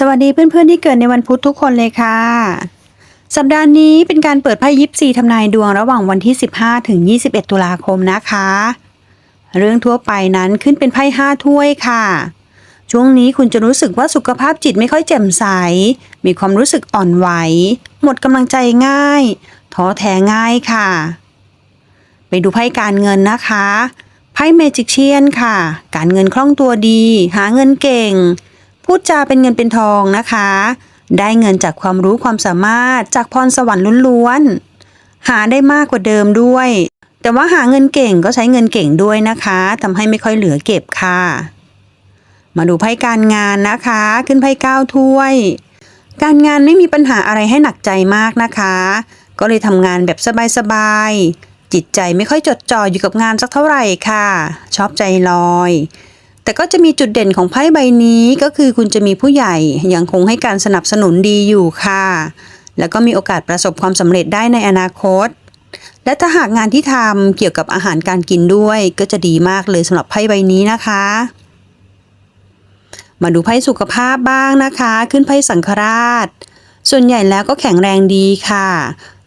สวัสดีเพื่อนๆที่เกิดในวันพุธทุกคนเลยค่ะ สัปดาห์นี้เป็นการเปิดไพ่ยิปซีทำนายดวงระหว่างวันที่ 15 ถึง 21 ตุลาคมนะคะ เรื่องทั่วไปนั้นขึ้นเป็นไพ่ห้าถ้วยค่ะ ช่วงนี้คุณจะรู้สึกว่าสุขภาพจิตไม่ค่อยแจ่มใส มีความรู้สึกอ่อนไหว หมดกำลังใจง่าย ท้อแท้ง่ายค่ะ ไปดูไพ่การเงินนะคะ ไพ่เมจิกเชียนค่ะ การเงินคล่องตัวดี หาเงินเก่ง พูดจาเป็นเงินเป็นทองนะคะ ได้เงินจากความรู้ความสามารถจากพรสวรรค์ล้วนๆหาได้มากกว่าเดิมด้วย แต่ว่าหาเงินเก่งก็ใช้เงินเก่งด้วยนะคะทำให้ไม่ค่อยเหลือเก็บค่ะ มาดูไพ่การงานนะคะ ขึ้นไพ่เก้าถ้วย การงานไม่มีปัญหาอะไรให้หนักใจมากนะคะ ก็เลยทำงานแบบสบายๆจิตใจไม่ค่อยจดจ่ออยู่กับงานสักเท่าไหร่ค่ะ ชอบใจลอย แต่ก็จะมีจุดเด่นของไพ่ใบนี้ก็คือคุณจะมีผู้ใหญ่ยังคงให้การสนับสนุนดีอยู่ค่ะ แล้วก็มีโอกาสประสบความสำเร็จได้ในอนาคต และถ้าหากงานที่ทำเกี่ยวกับอาหารการกินด้วย ก็จะดีมากเลยสำหรับไพ่ใบนี้นะคะ มาดูไพ่สุขภาพบ้างนะคะ ขึ้นไพ่สังฆราช ส่วนใหญ่แล้วก็แข็งแรงดีค่ะ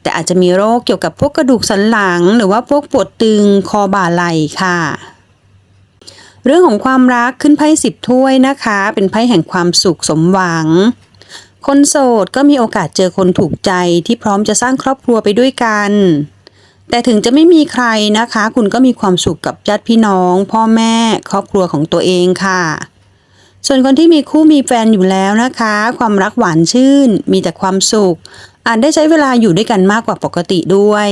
แต่อาจจะมีโรคเกี่ยวกับพวกกระดูกสันหลัง หรือว่าพวกปวดตึงคอบ่าไหล่ค่ะ เรื่องของความรักขึ้นไพ่สิบถ้วยนะคะ เป็นไพ่แห่งความสุขสมหวัง คนโสดก็มีโอกาสเจอคนถูกใจที่พร้อมจะสร้างครอบครัวไปด้วยกัน แต่ถึงจะไม่มีใครนะคะ คุณก็มีความสุขกับญาติพี่น้อง พ่อแม่ครอบครัวของตัวเองค่ะ ส่วนคนที่มีคู่มีแฟนอยู่แล้วนะคะ ความรักหวานชื่น มีแต่ความสุขอาจได้ใช้เวลาอยู่ด้วยกันมากกว่าปกติด้วย